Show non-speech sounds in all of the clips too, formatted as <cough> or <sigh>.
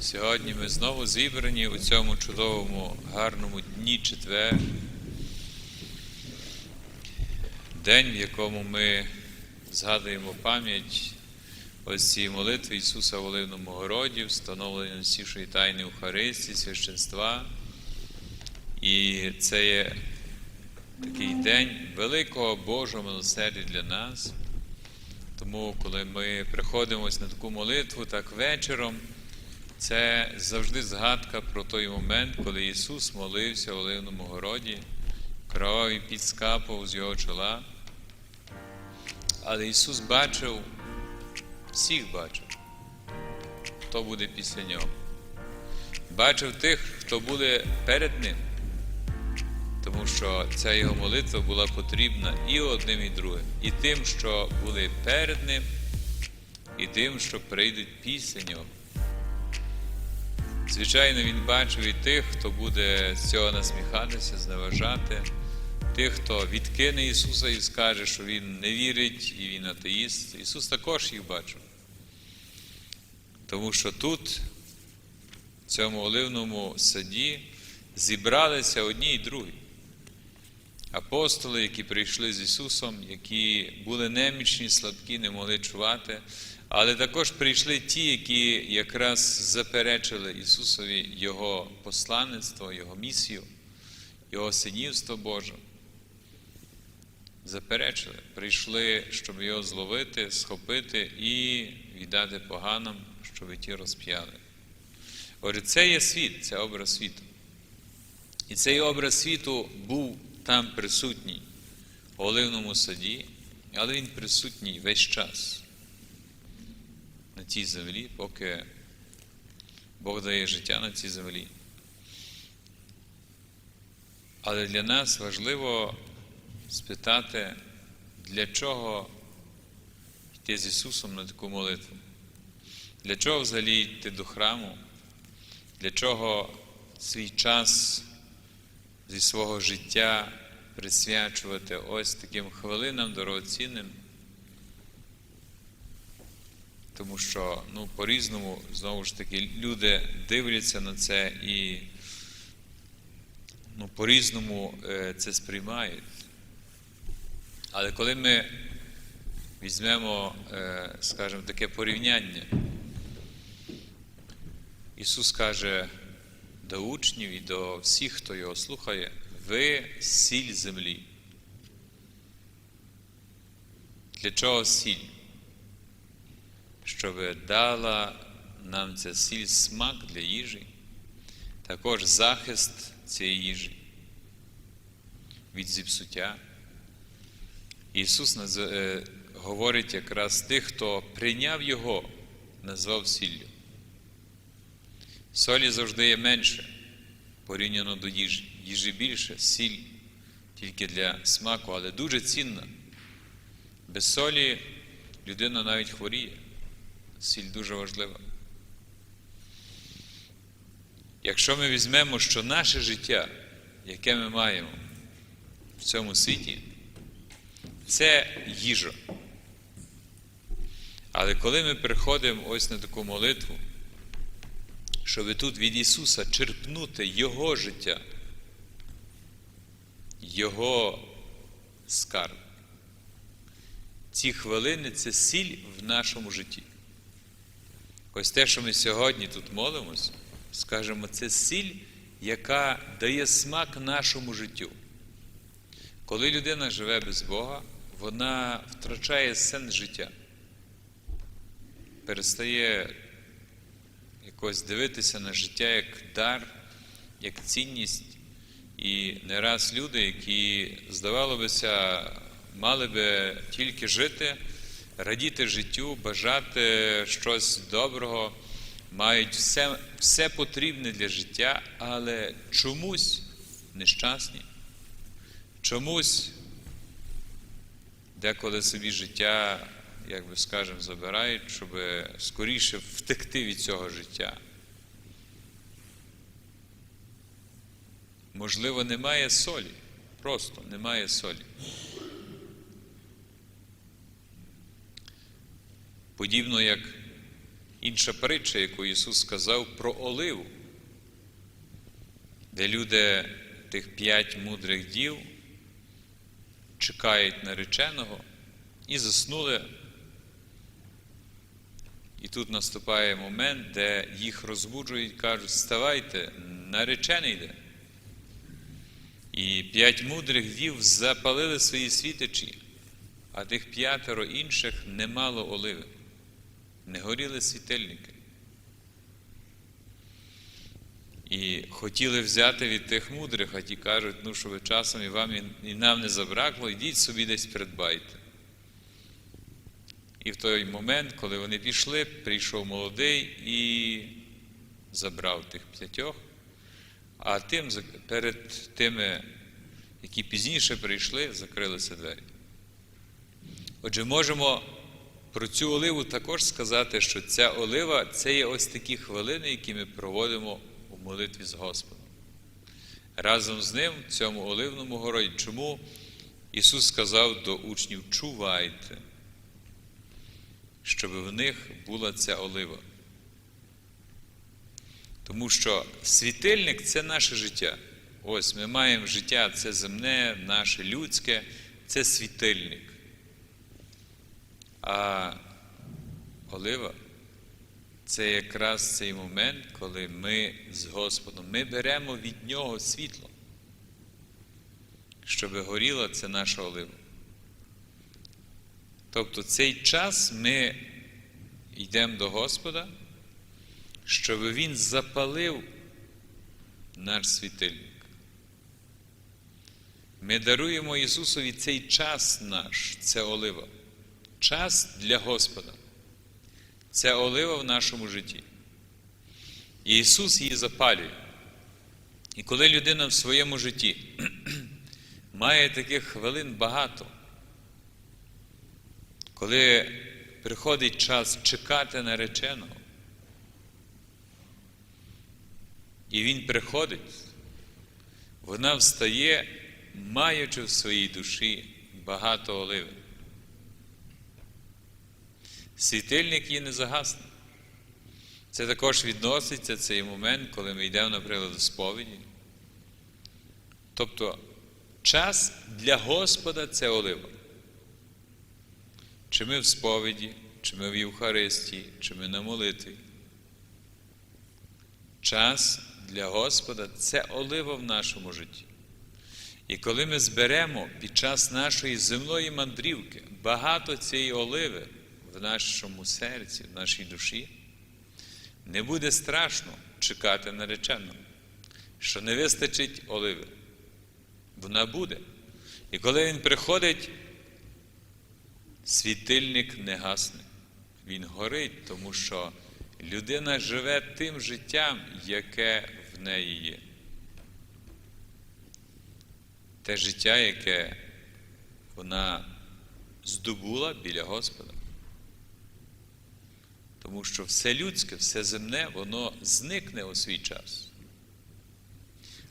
Сьогодні ми знову зібрані у цьому чудовому, гарному дні четвер. День, в якому ми згадуємо пам'ять ось цієї молитви Ісуса в Оливному городі, встановлення всішої тайни Ухаристії, священства. І це є такий день великого Божого милосердя для нас. Тому, коли ми приходимо ось на таку молитву, так вечором, це завжди згадка про той момент, коли Ісус молився в Оливному городі, кровавий підскапав з його чола. Але Ісус бачив, всіх бачив, хто буде після нього. Бачив тих, хто буде перед Ним. Тому що ця його молитва була потрібна і одним, і другим, і тим, що були перед ним, і тим, що прийдуть після нього. Звичайно, він бачив і тих, хто буде з цього насміхатися, зневажати, тих, хто відкине Ісуса і скаже, що Він не вірить і Він атеїст. Ісус також їх бачив. Тому що тут, в цьому оливному саді, зібралися одні і другі. Апостоли, які прийшли з Ісусом, які були немічні, слабкі, не могли чувати, але також прийшли ті, які якраз заперечили Ісусові Його посланництво, Його місію, Його синівство Боже. Заперечили, прийшли, щоб його зловити, схопити і віддати поганим, щоб ті розп'яли. Отже, це є світ, це образ світу. І цей образ світу був там присутній в Оливному саді, але він присутній весь час цій землі, поки Бог дає життя на цій землі. Але для нас важливо спитати, для чого йти з Ісусом на таку молитву? Для чого взагалі йти до храму? Для чого свій час зі свого життя присвячувати ось таким хвилинам дорогоцінним? Тому що ну, по-різному, знову ж таки, люди дивляться на це і ну, по-різному е, це сприймають. Але коли ми візьмемо, е, скажімо, таке порівняння, Ісус каже до учнів і до всіх, хто його слухає, ви сіль землі. Для чого сіль? Щоб дала нам ця сіль смак для їжі, також захист цієї їжі від зіпсуття. Ісус е, говорить якраз тих, хто прийняв Його, назвав сіллю. Солі завжди є менше порівняно до їжі. Їжі більше, сіль тільки для смаку, але дуже цінна. Без солі людина навіть хворіє. Сіль дуже важлива. Якщо ми візьмемо, що наше життя, яке ми маємо в цьому світі, це їжа. Але коли ми приходимо ось на таку молитву, щоб тут від Ісуса черпнути Його життя, Його скарб, ці хвилини це сіль в нашому житті. Ось те, що ми сьогодні тут молимось, скажемо, це сіль, яка дає смак нашому життю. Коли людина живе без Бога, вона втрачає сенс життя, перестає якось дивитися на життя як дар, як цінність. І не раз люди, які, здавалося, мали би тільки жити, радіти життю, бажати щось доброго, мають все, все потрібне для життя, але чомусь нещасні, чомусь деколи собі життя, як би скажемо, забирають, щоб скоріше втекти від цього життя. Можливо, немає солі, просто немає солі. Подібно як інша притча, яку Ісус сказав про оливу, де люди тих п'ять мудрих дів чекають нареченого і заснули. І тут наступає момент, де їх розбуджують, кажуть, вставайте, наречений йде. І п'ять мудрих дів запалили свої світичі, а тих п'ятеро інших не мало оливи, не горіли світильники. І хотіли взяти від тих мудрих, а ті кажуть, ну що ви часом і вам і нам не забракло, йдіть собі десь придбайте. І в той момент, коли вони пішли, прийшов молодий і забрав тих п'ятьох, а тим, перед тими, які пізніше прийшли, закрилися двері. Отже, можемо про цю оливу також сказати, що ця олива це є ось такі хвилини, які ми проводимо у молитві з Господом. Разом з ним в цьому оливному городі. Чому Ісус сказав до учнів: чувайте, щоб в них була ця олива. Тому що світильник це наше життя. Ось ми маємо життя, це земне, наше людське, це світильник. А олива це якраз цей момент, коли ми з Господом ми беремо від Нього світло, щоб горіла це наша олива. Тобто цей час ми йдемо до Господа, щоб Він запалив наш світильник. Ми даруємо Ісусові цей час наш, це олива. Час для Господа. Це олива в нашому житті. І Ісус її запалює. І коли людина в своєму житті <clears throat> має таких хвилин багато, коли приходить час чекати нареченого, і він приходить, вона встає, маючи в своїй душі багато оливи. Світильник її не загасне. Це також відноситься цей момент, коли ми йдемо, наприклад, до сповіді. Тобто час для Господа це олива. Чи ми в сповіді, чи ми в Євхаристії, чи ми на молитві. Час для Господа це олива в нашому житті. І коли ми зберемо під час нашої земної мандрівки багато цієї оливи в нашому серці, в нашій душі, не буде страшно чекати нареченого, що не вистачить оливи. Вона буде. І коли він приходить, світильник не гасне. Він горить, тому що людина живе тим життям, яке в неї є. Те життя, яке вона здобула біля Господа. Тому що все людське, все земне, воно зникне у свій час.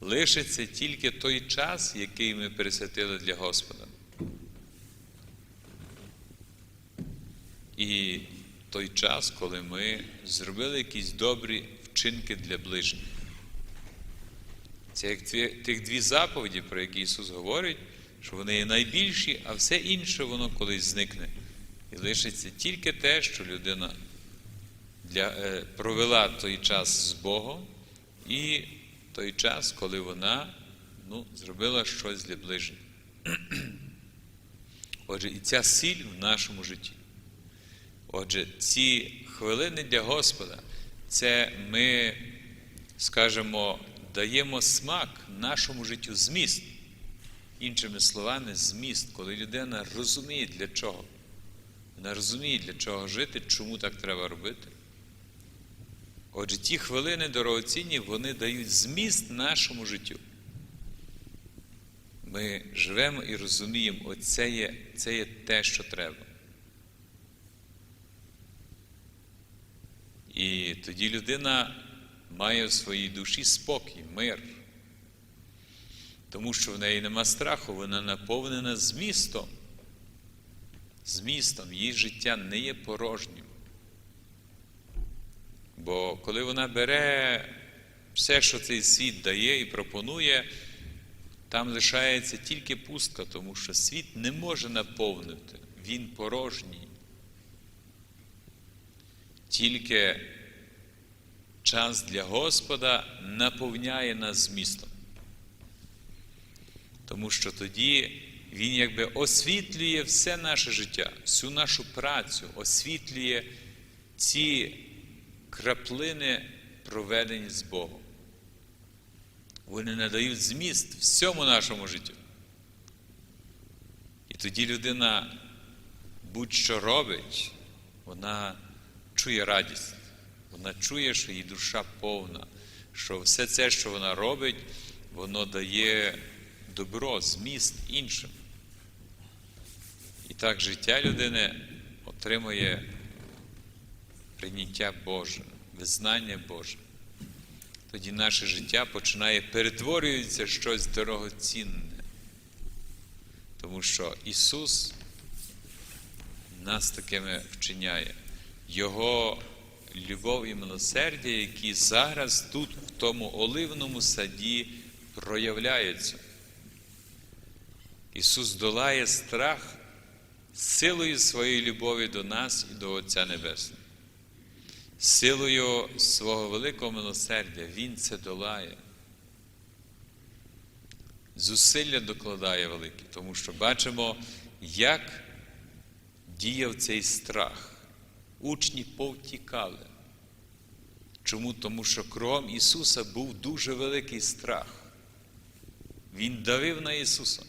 Лишиться тільки той час, який ми присвятили для Господа. І той час, коли ми зробили якісь добрі вчинки для ближніх. Це як тих дві заповіді, про які Ісус говорить, що вони є найбільші, а все інше воно колись зникне. І лишиться тільки те, що людина для, е, провела той час з Богом і той час, коли вона ну, зробила щось для ближніх. <clears throat> Отже, і ця сіль в нашому житті. Отже, ці хвилини для Господа, це ми, скажімо, даємо смак нашому життю зміст. Іншими словами, зміст, коли людина розуміє, для чого. Вона розуміє, для чого жити, чому так треба робити. Отже, ті хвилини дорогоцінні, вони дають зміст нашому життю. Ми живемо і розуміємо, оце є, це є те, що треба. І тоді людина має в своїй душі спокій, мир. Тому що в неї нема страху, вона наповнена змістом. Змістом її життя не є порожнім. Бо коли вона бере все, що цей світ дає і пропонує, там лишається тільки пустка, тому що світ не може наповнити, він порожній. Тільки час для Господа наповняє нас змістом. Тому що тоді Він якби освітлює все наше життя, всю нашу працю, освітлює ці краплини, проведені з Богом. Вони надають зміст всьому нашому життю. І тоді людина будь-що робить, вона чує радість, вона чує, що її душа повна, що все це, що вона робить, воно дає добро, зміст іншим. І так життя людини отримує прийняття Боже, визнання Боже. Тоді наше життя починає перетворюватися щось дорогоцінне. Тому що Ісус нас такими вчиняє. Його любов і милосердя, які зараз тут, в тому оливному саді, проявляються. Ісус долає страх силою своєї любові до нас і до Отця Небесного. Силою свого великого милосердя Він це долає. Зусилля докладає великі, тому що бачимо, як діяв цей страх. Учні повтікали. Чому? Тому що кругом Ісуса був дуже великий страх. Він давив на Ісуса.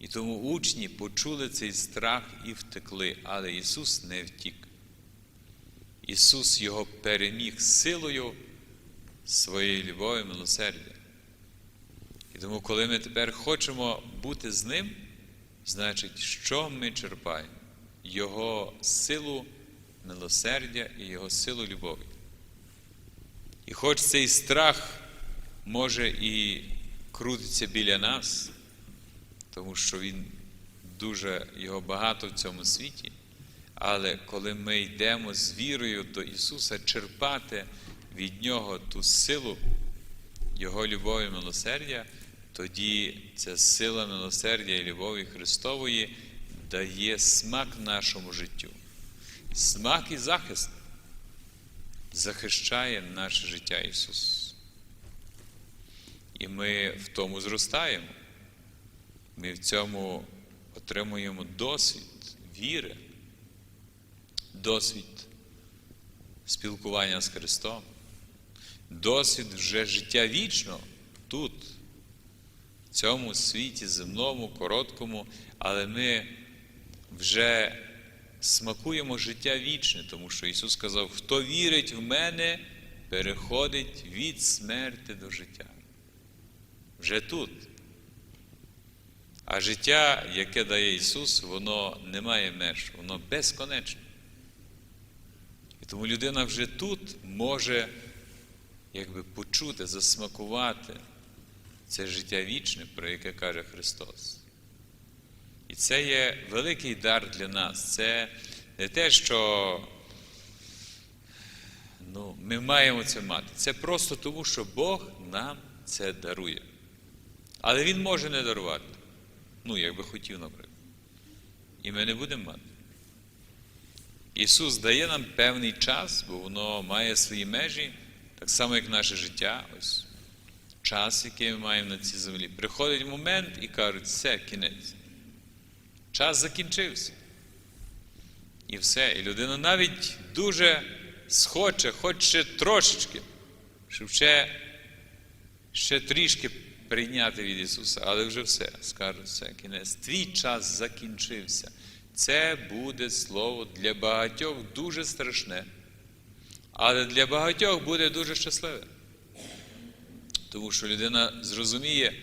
І тому учні почули цей страх і втекли, але Ісус не втік. Ісус його переміг силою своєї любові милосердя. І тому, коли ми тепер хочемо бути з Ним, значить, що ми черпаємо? Його силу милосердя і Його силу любові. І хоч цей страх може і крутиться біля нас, тому що він дуже його багато в цьому світі. Але коли ми йдемо з вірою до Ісуса черпати від Нього ту силу, Його любові і милосердя, тоді ця сила милосердя і любові Христової дає смак нашому життю. Смак і захист захищає наше життя Ісус. І ми в тому зростаємо. Ми в цьому отримуємо досвід віри, досвід спілкування з Христом, досвід вже життя вічно тут, в цьому світі земному, короткому, але ми вже смакуємо життя вічне, тому що Ісус сказав, хто вірить в мене, переходить від смерти до життя. Вже тут. А життя, яке дає Ісус, воно не має меж, воно безконечне. І тому людина вже тут може якби почути, засмакувати це життя вічне, про яке каже Христос. І це є великий дар для нас. Це не те, що ну, ми маємо це мати. Це просто тому, що Бог нам це дарує. Але Він може не дарувати. Ну, як би хотів, наприклад. І ми не будемо мати. Ісус дає нам певний час, бо воно має свої межі, так само, як наше життя, ось час, який ми маємо на цій землі. Приходить момент і кажуть, все, кінець. Час закінчився. І все. І людина навіть дуже схоче, хоч ще трошечки, щоб ще, ще трішки прийняти від Ісуса, але вже все, скажуть все, кінець. Твій час закінчився. Це буде слово для багатьох дуже страшне, але для багатьох буде дуже щасливе. Тому що людина зрозуміє,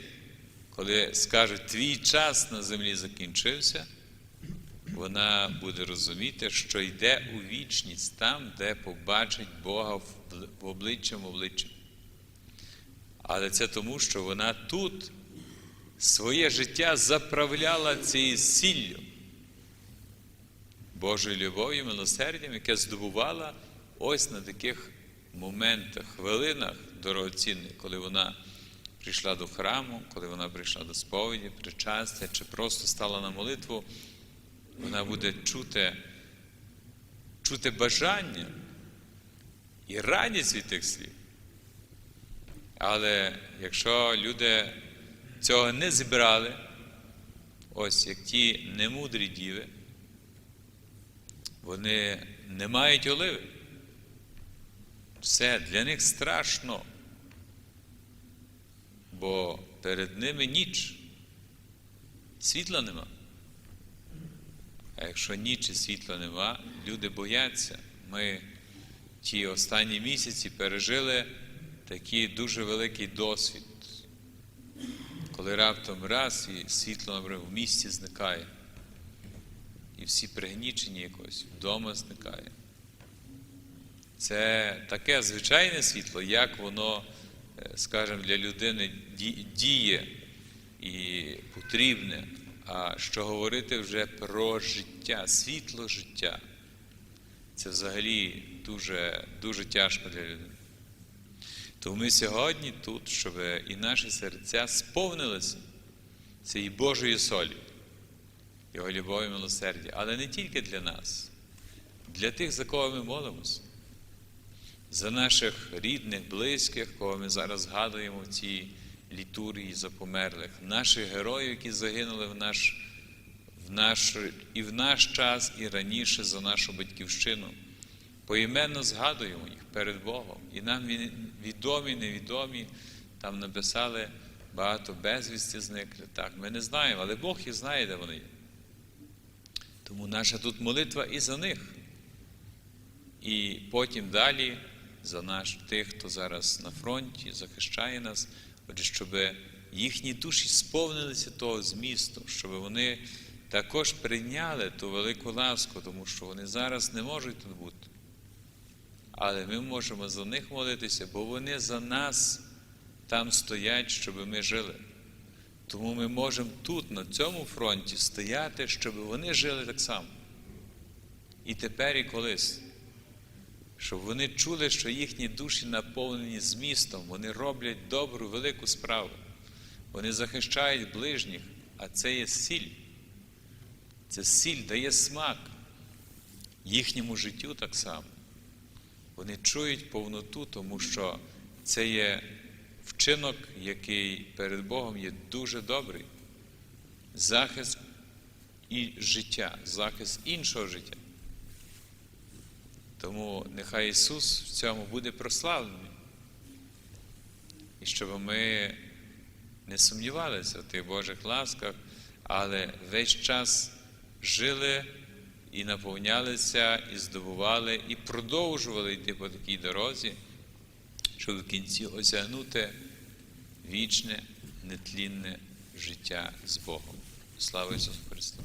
коли скажуть, твій час на землі закінчився, вона буде розуміти, що йде у вічність там, де побачить Бога в обличчям обличчям. Але це тому, що вона тут своє життя заправляла цією сіллю Божою любов'ю, милосердям, яке здобувала ось на таких моментах, хвилинах дорогоцінних, коли вона прийшла до храму, коли вона прийшла до сповіді, причастя, чи просто стала на молитву, вона буде чути, чути бажання і радість від тих слів. Але якщо люди цього не зібрали, ось як ті немудрі діви, вони не мають оливи. Все для них страшно, бо перед ними ніч, світла нема. А якщо ніч і світла нема, люди бояться. Ми ті останні місяці пережили такий дуже великий досвід, коли раптом раз і світло, в місті зникає, і всі пригнічені якось, вдома зникає. Це таке звичайне світло, як воно, е, скажімо, для людини діє і потрібне. А що говорити вже про життя, світло життя. Це взагалі дуже, дуже тяжко для людини. Тому ми сьогодні тут, щоб і наші серця сповнилися цієї Божої солі, Його любові і милосердя, але не тільки для нас, для тих, за кого ми молимося, за наших рідних, близьких, кого ми зараз згадуємо в цій літургії за померлих, наших героїв, які загинули в наш, в наш, і в наш час, і раніше за нашу батьківщину. Поіменно згадуємо їх перед Богом. І нам відомі, невідомі, там написали багато безвісті зникли. Так, ми не знаємо, але Бог їх знає, де вони є. Тому наша тут молитва і за них. І потім далі за наш тих, хто зараз на фронті, захищає нас, отже, щоб їхні душі сповнилися того змісту, щоб вони також прийняли ту велику ласку, тому що вони зараз не можуть тут бути. Але ми можемо за них молитися, бо вони за нас там стоять, щоб ми жили. Тому ми можемо тут, на цьому фронті, стояти, щоб вони жили так само. І тепер, і колись. Щоб вони чули, що їхні душі наповнені змістом, вони роблять добру, велику справу. Вони захищають ближніх, а це є сіль. Це сіль дає смак їхньому життю так само. Вони чують повноту, тому що це є вчинок, який перед Богом є дуже добрий. Захист і життя, захист іншого життя. Тому нехай Ісус в цьому буде прославлений. І щоб ми не сумнівалися в тих Божих ласках, але весь час жили і наповнялися, і здобували, і продовжували йти по такій дорозі, щоб в кінці осягнути вічне, нетлінне життя з Богом. Слава Ісусу Христу!